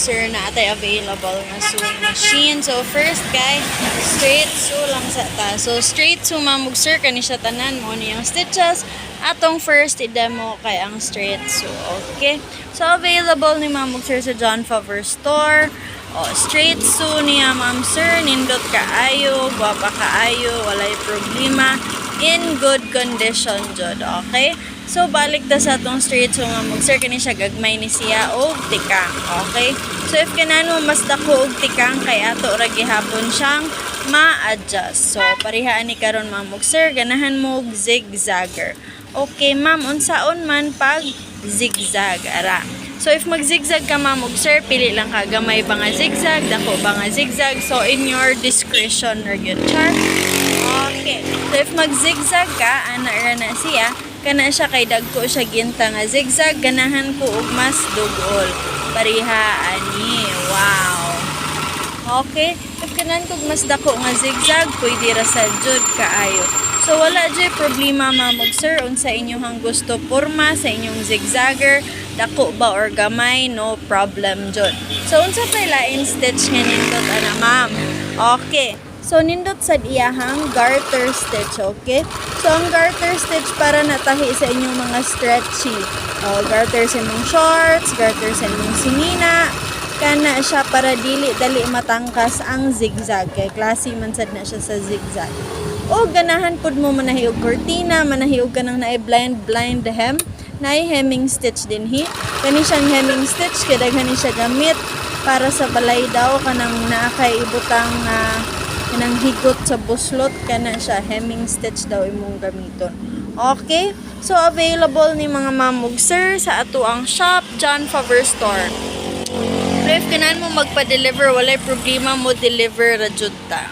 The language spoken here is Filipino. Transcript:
sir na atay available nga sewing machine. So first kay straight sew lang sa ta. So straight sew mamog sir kani siya tanan mo niyang stitches. Atong first i-demo kay ang straight sew. Okay? So available ni mamog sir sa John Favor store. O, straight sew niya ma'am sir, nindot kaayo, guwapa kaayo, walay problema, in good condition jud, okay? So balik ta sa atong straight sew nga mug sir kani siya gagmay ni siya og tikang, okay? So if kanano mas dako og tikang kay ato ra gihapon siyang ma-adjust. So parihaan ni karon ma'am mug sir ganahan mo og zigzagger. Okay ma'am, unsaon man pag zigzag ara. So if mag-zigzag ka ma'am ug sir, pili lang ka gamay ba nga zigzag, dako ba nga zigzag. So in your discretion or yun char. Okay. So if mag-zigzag ka, ana ra na siya, kana siya kay dagko siya ginta nga zigzag, ganahan ko og mas dugol. Pariha ani. Wow. Okay. If kanan kog mas dako nga zigzag, pwede ra sa jud kaayo. So wala jay problema mamog sir unsa inyong gusto porma sa inyong zigzagger, dako ba or gamay, no problem jud. So unsa pay lain stitch nga nindot ana ma'am? Okay. So nindot sa iyahang garter stitch, okay? So ang garter stitch para natahi sa inyong mga stretchy. Oh, garter sa inyong shorts, garter sa inyong sinina, kana siya para dili dali matangkas ang zigzag. Kay klase man sad na siya sa zigzag. O ganahan pud mo manahiog cortina manahiog ka nang naay blind blind hem. Naay hemming stitch din hi. Kani siyang hemming stitch kay daghan siya gamit para sa balay daw kanang naa kay ibutang uh, kanang higot sa buslot kana siya hemming stitch daw imong gamiton okay so available ni mga mamog sir sa ato ang shop John Favor Store Pero if kanan mo magpa-deliver, walay problema mo deliver ra.